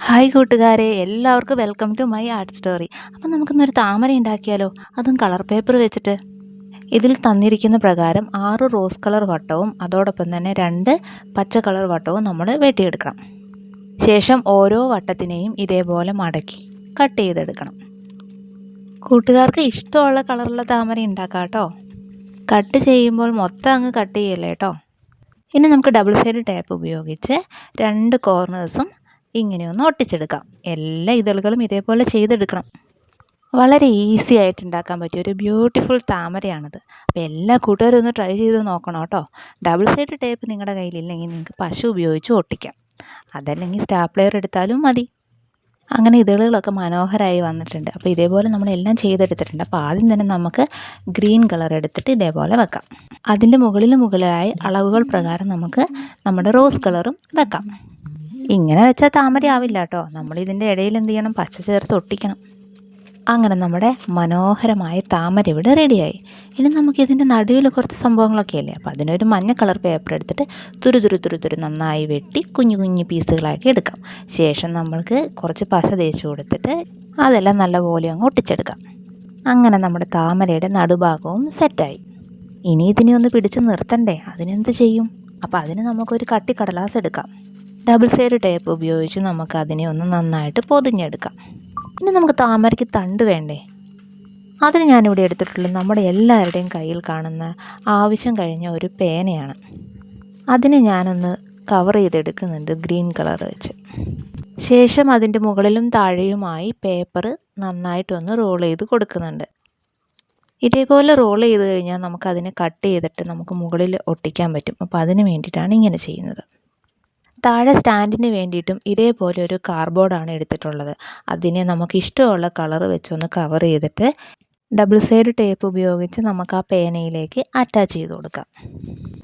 Hi കൂട്ടുകാരെ. എല്ലാവർക്കും welcome to my art story അപ്പം നമുക്കിന്നൊരു താമര ഉണ്ടാക്കിയാലോ? അതും കളർ പേപ്പർ വെച്ചിട്ട്. ഇതിൽ തന്നിരിക്കുന്ന പ്രകാരം ആറ് റോസ് കളർ വട്ടവും അതോടൊപ്പം തന്നെ രണ്ട് പച്ച കളർ വട്ടവും നമ്മൾ വെട്ടിയെടുക്കണം. ശേഷം ഓരോ വട്ടത്തിനെയും ഇതേപോലെ മടക്കി കട്ട് ചെയ്തെടുക്കണം. കൂട്ടുകാർക്ക് ഇഷ്ടമുള്ള കളറുള്ള താമര ഉണ്ടാക്കാം കേട്ടോ. കട്ട് ചെയ്യുമ്പോൾ മൊത്തം അങ്ങ് കട്ട് ചെയ്യല്ലേ കേട്ടോ? ഇനി നമുക്ക് ഡബിൾ സൈഡ് ടേപ്പ് ഉപയോഗിച്ച് രണ്ട് കോർണേഴ്സും ഇങ്ങനെ ഒന്ന് ഒട്ടിച്ചെടുക്കാം. എല്ലാ ഇതളുകളും ഇതേപോലെ ചെയ്തെടുക്കണം. വളരെ ഈസി ആയിട്ട് ഉണ്ടാക്കാൻ പറ്റിയ ഒരു ബ്യൂട്ടിഫുൾ താമരയാണിത്. അപ്പോൾ എല്ലാ കൂട്ടുകാരും ഒന്ന് ട്രൈ ചെയ്ത് നോക്കണം കേട്ടോ. ഡബിൾ സൈഡ് ടേപ്പ് നിങ്ങളുടെ കയ്യിലില്ലെങ്കിൽ നിങ്ങൾക്ക് പശു ഉപയോഗിച്ച് ഒട്ടിക്കാം. അതല്ലെങ്കിൽ സ്റ്റാപ്ലെയർ എടുത്താലും മതി. അങ്ങനെ ഇതളുകളൊക്കെ മനോഹരമായി വന്നിട്ടുണ്ട്. അപ്പോൾ ഇതേപോലെ നമ്മളെല്ലാം ചെയ്തെടുത്തിട്ടുണ്ട്. അപ്പോൾ ആദ്യം തന്നെ നമുക്ക് ഗ്രീൻ കളർ എടുത്തിട്ട് ഇതേപോലെ വെക്കാം. അതിന്റെ മുകളിൽ മുകളിലായി അളവുകൾ പ്രകാരം നമുക്ക് നമ്മുടെ റോസ് കളറും വെക്കാം. ഇങ്ങനെ വെച്ചാൽ താമര ആവില്ല കേട്ടോ നമ്മൾ ഇതിന്റെ ഇടയിൽ എന്ത് ചെയ്യണം? പച്ച ചേർത്ത് ഒട്ടിക്കണം. അങ്ങനെ നമ്മുടെ മനോഹരമായ താമര ഇവിടെ റെഡിയായി. ഇനി നമുക്ക് ഇതിന്റെ നടുവിൽ കുറച്ച് സംഭവങ്ങളൊക്കെ അല്ലേ അപ്പോൾ അതിനൊരു മഞ്ഞ കളർ പേപ്പർ എടുത്തിട്ട് തുരു തുരു തുരു തുരു നന്നായി വെട്ടി കുഞ്ഞു കുഞ്ഞു പീസുകളാക്കി എടുക്കാം. ശേഷം നമ്മൾക്ക് കുറച്ച് പശ തേച്ച് കൊടുത്തിട്ട് അതെല്ലാം നല്ലപോലെ അങ്ങ് ഒട്ടിച്ചെടുക്കാം. അങ്ങനെ നമ്മുടെ താമരയുടെ നടുഭാഗവും സെറ്റായി. ഇനി ഇതിനെ ഒന്ന് പിടിച്ച് നിർത്തണ്ടേ? അതിനെന്ത് ചെയ്യും? അപ്പോൾ അതിന് നമുക്കൊരു കട്ടിക്കടലാസ് എടുക്കാം. ഡബിൾ സൈഡ് ടേപ്പ് ഉപയോഗിച്ച് നമുക്ക് അതിനെ ഒന്ന് നന്നായിട്ട് പൊതിഞ്ഞെടുക്കാം. പിന്നെ നമുക്ക് താമരയ്ക്ക് തണ്ട് വേണ്ടേ? അതിന് ഞാനിവിടെ എടുത്തിട്ടുള്ളത് നമ്മുടെ എല്ലാവരുടെയും കയ്യിൽ കാണുന്ന ആവശ്യം കഴിഞ്ഞ ഒരു പേനയാണ്. അതിന് ഞാനൊന്ന് കവർ ചെയ്തെടുക്കുന്നുണ്ട് ഗ്രീൻ കളർ വെച്ച്. ശേഷം അതിന്റെ മുകളിലും താഴെയുമായി പേപ്പർ നന്നായിട്ടൊന്ന് റോൾ ചെയ്ത് കൊടുക്കുന്നുണ്ട്. ഇതേപോലെ റോൾ ചെയ്ത് കഴിഞ്ഞാൽ നമുക്കതിനെ കട്ട് ചെയ്തിട്ട് നമുക്ക് മുകളിൽ ഒട്ടിക്കാൻ പറ്റും. അപ്പോൾ അതിന് വേണ്ടിയിട്ടാണ് ഇങ്ങനെ ചെയ്യുന്നത്. താഴെ സ്റ്റാൻഡിന് വേണ്ടിയിട്ടും ഇതേപോലെ ഒരു കാർഡ്ബോർഡാണ് എടുത്തിട്ടുള്ളത്. അതിനെ നമുക്ക് ഇഷ്ടമുള്ള കളർ വെച്ചൊന്ന് കവർ ചെയ്തിട്ട് ഡബിൾ സൈഡ് ടേപ്പ് ഉപയോഗിച്ച് നമുക്ക് ആ പേനയിലേക്ക് അറ്റാച്ച് ചെയ്ത് കൊടുക്കാം.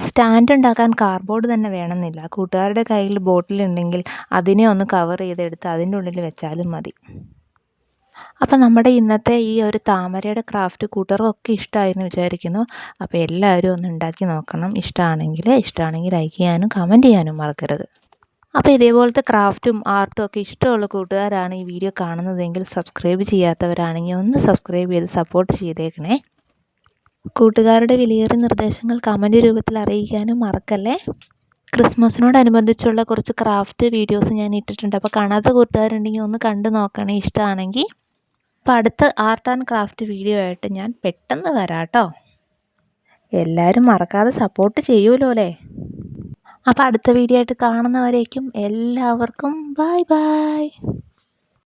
സ്റ്റാൻഡ് ഉണ്ടാക്കാൻ കാർഡ്ബോർഡ് തന്നെ വേണമെന്നില്ല. കൂട്ടുകാരുടെ കയ്യിൽ ബോട്ടിലുണ്ടെങ്കിൽ അതിനെ ഒന്ന് കവർ ചെയ്തെടുത്ത് അതിന്റെ ഉള്ളിൽ വെച്ചാലും മതി. അപ്പോൾ നമ്മുടെ ഇന്നത്തെ ഈ ഒരു താമരയുടെ ക്രാഫ്റ്റ് കൂട്ടുകാർക്കൊക്കെ ഇഷ്ടമായെന്ന് വിചാരിക്കുന്നു. അപ്പോൾ എല്ലാവരും ഒന്ന് ഉണ്ടാക്കി നോക്കണം. ഇഷ്ടമാണെങ്കിൽ ഇഷ്ടമാണെങ്കിൽ ലൈക്ക് ചെയ്യാനും കമന്റ് ചെയ്യാനും മറക്കരുത്. അപ്പോൾ ഇതേപോലത്തെ ക്രാഫ്റ്റും ആർട്ടും ഒക്കെ ഇഷ്ടമുള്ള കൂട്ടുകാരാണ് ഈ വീഡിയോ കാണുന്നതെങ്കിൽ സബ്സ്ക്രൈബ് ചെയ്യാത്തവരാണെങ്കിൽ ഒന്ന് സബ്സ്ക്രൈബ് ചെയ്ത് സപ്പോർട്ട് ചെയ്തേക്കണേ. കൂട്ടുകാരുടെ വിലയേറിയ നിർദ്ദേശങ്ങൾ കമന്റ് രൂപത്തിൽ അറിയിക്കാനും മറക്കല്ലേ? ക്രിസ്മസിനോടനുബന്ധിച്ചുള്ള കുറച്ച് ക്രാഫ്റ്റ് വീഡിയോസ് ഞാൻ ഇട്ടിട്ടുണ്ട്. അപ്പോൾ കാണാത്ത കൂട്ടുകാരുണ്ടെങ്കിൽ ഒന്ന് കണ്ടു നോക്കണേ ഇഷ്ടമാണെങ്കിൽ അപ്പോൾ അടുത്ത ആർട്ട് ആൻഡ് ക്രാഫ്റ്റ് വീഡിയോ ആയിട്ട് ഞാൻ പെട്ടെന്ന് വരാം കേട്ടോ എല്ലാവരും മറക്കാതെ സപ്പോർട്ട് ചെയ്യുമല്ലോ അല്ലേ? അപ്പോൾ അടുത്ത വീഡിയോ ആയിട്ട് കാണുന്നവരേക്കും എല്ലാവർക്കും ബായ് ബായ്